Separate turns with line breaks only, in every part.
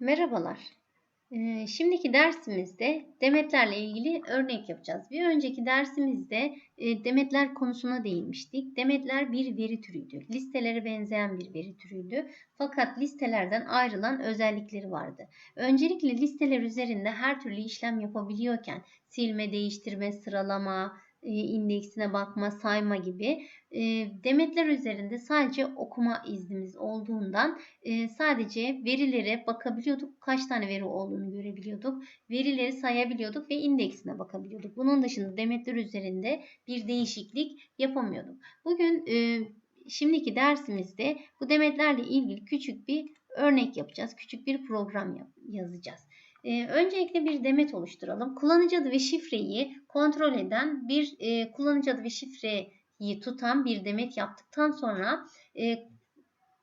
Merhabalar. Ee, şimdiki dersimizde demetlerle ilgili örnek yapacağız. Bir önceki dersimizde e, demetler konusuna değinmiştik. Demetler bir veri türüydü. Listelere benzeyen bir veri türüydü. Fakat listelerden ayrılan özellikleri vardı. Öncelikle listeler üzerinde her türlü işlem yapabiliyorken silme, değiştirme, sıralama, indeksine bakma, sayma gibi e, demetler üzerinde sadece okuma iznimiz olduğundan e, sadece verilere bakabiliyorduk. Kaç tane veri olduğunu görebiliyorduk. Verileri sayabiliyorduk ve indeksine bakabiliyorduk. Bunun dışında demetler üzerinde bir değişiklik yapamıyorduk. Bugün şimdiki dersimizde bu demetlerle ilgili küçük bir örnek yapacağız. Küçük bir program yazacağız. Ee, öncelikle bir demet oluşturalım. Kullanıcı adı ve şifreyi kontrol eden bir e, kullanıcı adı ve şifreyi tutan bir demet yaptıktan sonra e,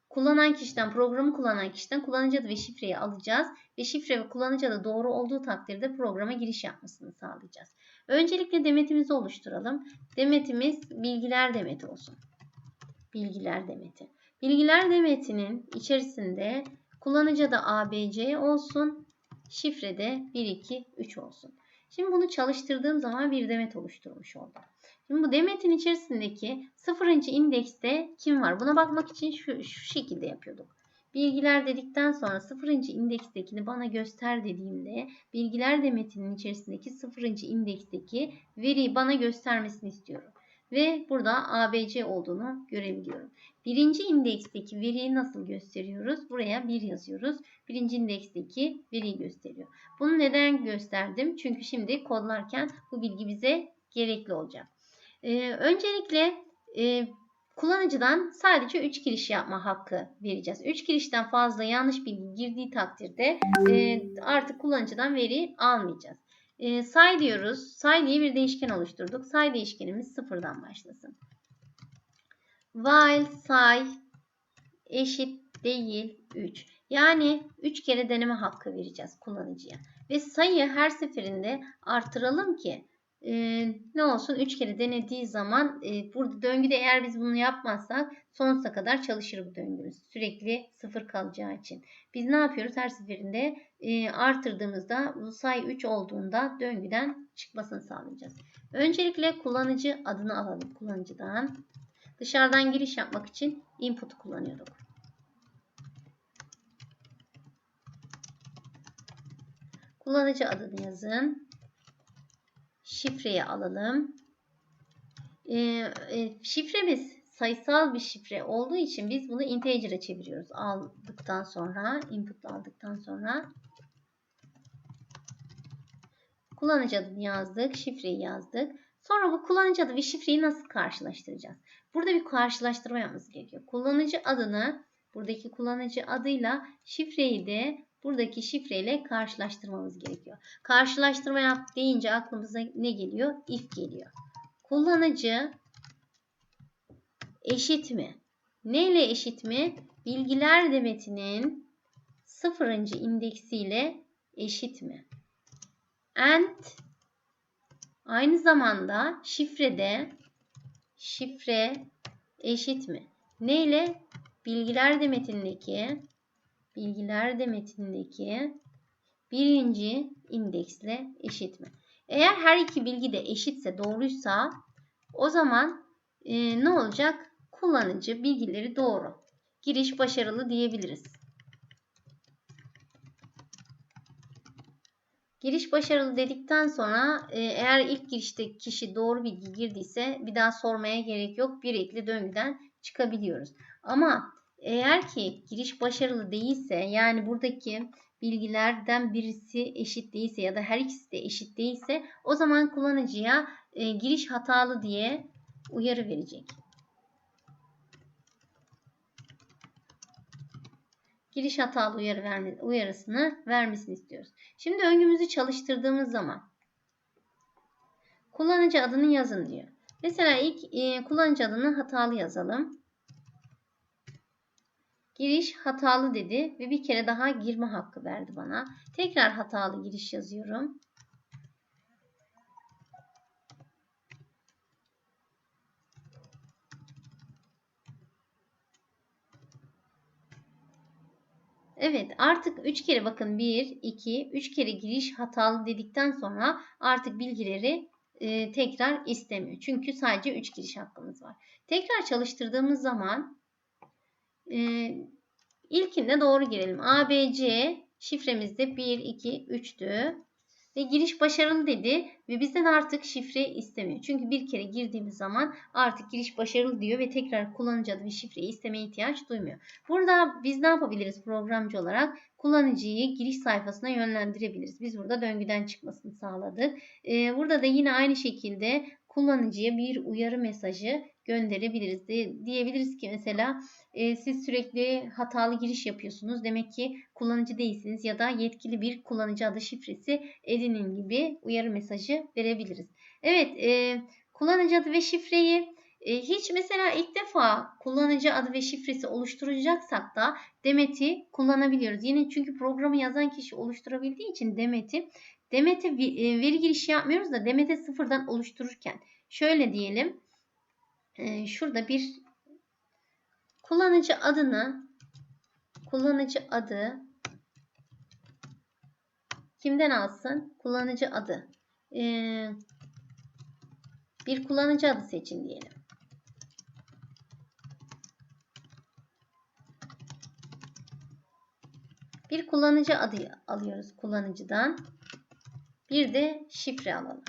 kullanan kişiden, programı kullanan kişiden kullanıcı adı ve şifreyi alacağız ve şifre ve kullanıcı adı doğru olduğu takdirde programa giriş yapmasını sağlayacağız. Öncelikle demetimizi oluşturalım. Demetimiz bilgiler demeti olsun. Bilgiler demeti. Bilgiler demetinin içerisinde kullanıcı adı ABC olsun Şifrede 1, 2, 3 olsun. Şimdi bunu çalıştırdığım zaman bir demet oluşturmuş oldum. Şimdi bu demetin içerisindeki sıfırıncı indekste kim var? Buna bakmak için şu, şu şekilde yapıyorduk. Bilgiler dedikten sonra sıfırıncı indekstekini bana göster dediğimde bilgiler demetinin içerisindeki sıfırıncı indeksteki veriyi bana göstermesini istiyorum. Ve burada ABC olduğunu görebiliyorum. Birinci indeksteki veriyi nasıl gösteriyoruz? Buraya 1 yazıyoruz. Birinci indeksteki veriyi gösteriyor. Bunu neden gösterdim? Çünkü şimdi kodlarken bu bilgi bize gerekli olacak. Ee, öncelikle e, kullanıcıdan sadece 3 giriş yapma hakkı vereceğiz. 3 girişten fazla yanlış bilgi girdiği takdirde e, artık kullanıcıdan veri almayacağız. E, say diyoruz. Say diye bir değişken oluşturduk. Say değişkenimiz sıfırdan başlasın. While say eşit değil 3. Yani 3 kere deneme hakkı vereceğiz kullanıcıya. Ve sayı her seferinde artıralım ki e, ne olsun 3 kere denediği zaman e, burada döngüde eğer biz bunu yapmazsak sonsuza kadar çalışır bu döngümüz. Sürekli sıfır kalacağı için. Biz ne yapıyoruz? Her seferinde e, artırdığımızda bu sayı 3 olduğunda döngüden çıkmasını sağlayacağız. Öncelikle kullanıcı adını alalım kullanıcıdan. Dışarıdan giriş yapmak için input'u kullanıyorduk. Kullanıcı adını yazın. Şifreyi alalım. Ee, e, şifremiz sayısal bir şifre olduğu için biz bunu integer'e çeviriyoruz. Aldıktan sonra, input aldıktan sonra kullanıcı adını yazdık, şifreyi yazdık. Sonra bu kullanıcı adı ve şifreyi nasıl karşılaştıracağız? Burada bir karşılaştırma yapması gerekiyor. Kullanıcı adını buradaki kullanıcı adıyla şifreyi de buradaki şifreyle karşılaştırmamız gerekiyor. Karşılaştırma yap deyince aklımıza ne geliyor? If geliyor. Kullanıcı eşit mi? Ne ile eşit mi? Bilgiler demetinin sıfırıncı indeksiyle eşit mi? And aynı zamanda şifrede şifre eşit mi? Ne ile? Bilgiler demetindeki bilgiler demetindeki birinci indeksle eşit mi? Eğer her iki bilgi de eşitse doğruysa o zaman e, ne olacak? Kullanıcı bilgileri doğru. Giriş başarılı diyebiliriz. Giriş başarılı dedikten sonra e, eğer ilk girişte kişi doğru bilgi girdiyse bir daha sormaya gerek yok. Bir ekli döngüden çıkabiliyoruz. Ama eğer ki giriş başarılı değilse yani buradaki bilgilerden birisi eşit değilse ya da her ikisi de eşit değilse o zaman kullanıcıya e, giriş hatalı diye uyarı verecek. giriş hatalı uyarı verme, uyarısını vermesini istiyoruz. Şimdi öngümüzü çalıştırdığımız zaman kullanıcı adını yazın diyor. Mesela ilk e, kullanıcı adını hatalı yazalım. Giriş hatalı dedi ve bir kere daha girme hakkı verdi bana. Tekrar hatalı giriş yazıyorum. Evet artık 3 kere bakın 1, 2, 3 kere giriş hatalı dedikten sonra artık bilgileri e, tekrar istemiyor. Çünkü sadece 3 giriş hakkımız var. Tekrar çalıştırdığımız zaman e, ilkinde doğru girelim. ABC şifremizde 1, 2, 3'tü. Ve giriş başarılı dedi ve bizden artık şifre istemiyor. Çünkü bir kere girdiğimiz zaman artık giriş başarılı diyor ve tekrar kullanıcı adı ve şifreyi istemeye ihtiyaç duymuyor. Burada biz ne yapabiliriz programcı olarak? Kullanıcıyı giriş sayfasına yönlendirebiliriz. Biz burada döngüden çıkmasını sağladık. Ee, burada da yine aynı şekilde kullanıcıya bir uyarı mesajı gönderebiliriz. De, diyebiliriz ki mesela e, siz sürekli hatalı giriş yapıyorsunuz. Demek ki kullanıcı değilsiniz ya da yetkili bir kullanıcı adı şifresi edinin gibi uyarı mesajı verebiliriz. Evet e, kullanıcı adı ve şifreyi e, hiç mesela ilk defa kullanıcı adı ve şifresi oluşturacaksak da Demet'i kullanabiliyoruz. Yine çünkü programı yazan kişi oluşturabildiği için Demet'i Demet'e veri girişi yapmıyoruz da Demet'e sıfırdan oluştururken şöyle diyelim. E, şurada bir kullanıcı adını kullanıcı adı kimden alsın? Kullanıcı adı. Ee, bir kullanıcı adı seçin diyelim. Bir kullanıcı adı alıyoruz kullanıcıdan. Bir de şifre alalım.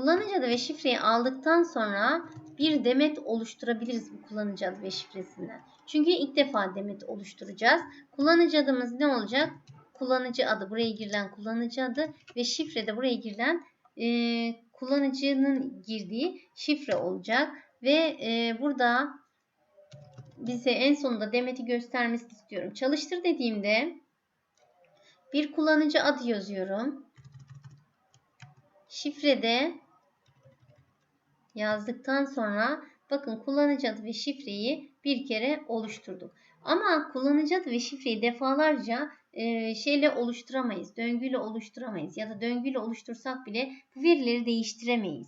Kullanıcı adı ve şifreyi aldıktan sonra bir demet oluşturabiliriz bu kullanıcı adı ve şifresinden. Çünkü ilk defa demet oluşturacağız. Kullanıcı adımız ne olacak? Kullanıcı adı buraya girilen kullanıcı adı ve şifre de buraya girilen e, kullanıcının girdiği şifre olacak. Ve e, burada bize en sonunda demeti göstermesini istiyorum. Çalıştır dediğimde bir kullanıcı adı yazıyorum. Şifrede yazdıktan sonra bakın kullanıcı adı ve şifreyi bir kere oluşturduk. Ama kullanıcı adı ve şifreyi defalarca e, şeyle oluşturamayız. Döngüyle oluşturamayız. Ya da döngüyle oluştursak bile bu verileri değiştiremeyiz.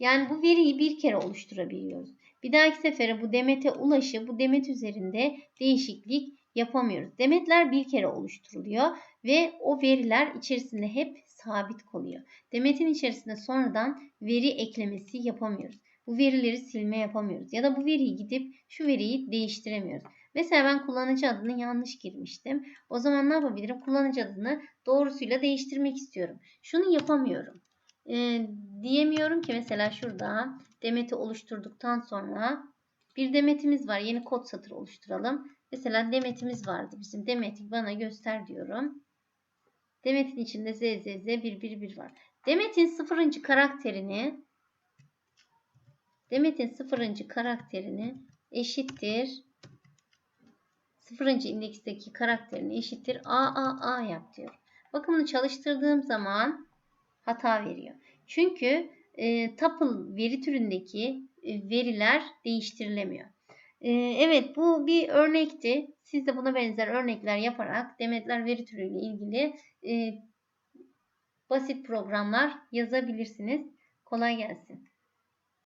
Yani bu veriyi bir kere oluşturabiliyoruz. Bir dahaki sefere bu demete ulaşı bu demet üzerinde değişiklik yapamıyoruz. Demetler bir kere oluşturuluyor ve o veriler içerisinde hep sabit kalıyor. Demetin içerisinde sonradan veri eklemesi yapamıyoruz. Bu verileri silme yapamıyoruz. Ya da bu veriyi gidip şu veriyi değiştiremiyoruz. Mesela ben kullanıcı adını yanlış girmiştim. O zaman ne yapabilirim? Kullanıcı adını doğrusuyla değiştirmek istiyorum. Şunu yapamıyorum. Ee, diyemiyorum ki mesela şurada demeti oluşturduktan sonra bir demetimiz var. Yeni kod satır oluşturalım. Mesela demetimiz vardı bizim. Demeti bana göster diyorum. Demet'in içinde Z, Z, Z, 1, 1, 1 var. Demet'in sıfırıncı karakterini Demet'in sıfırıncı karakterini eşittir sıfırıncı indeksteki karakterini eşittir A, A, A yap diyor. Bakın bunu çalıştırdığım zaman hata veriyor. Çünkü e, tuple veri türündeki e, veriler değiştirilemiyor. E, evet bu bir örnekti. Siz de buna benzer örnekler yaparak demetler veri türüyle ilgili e, basit programlar yazabilirsiniz. Kolay gelsin.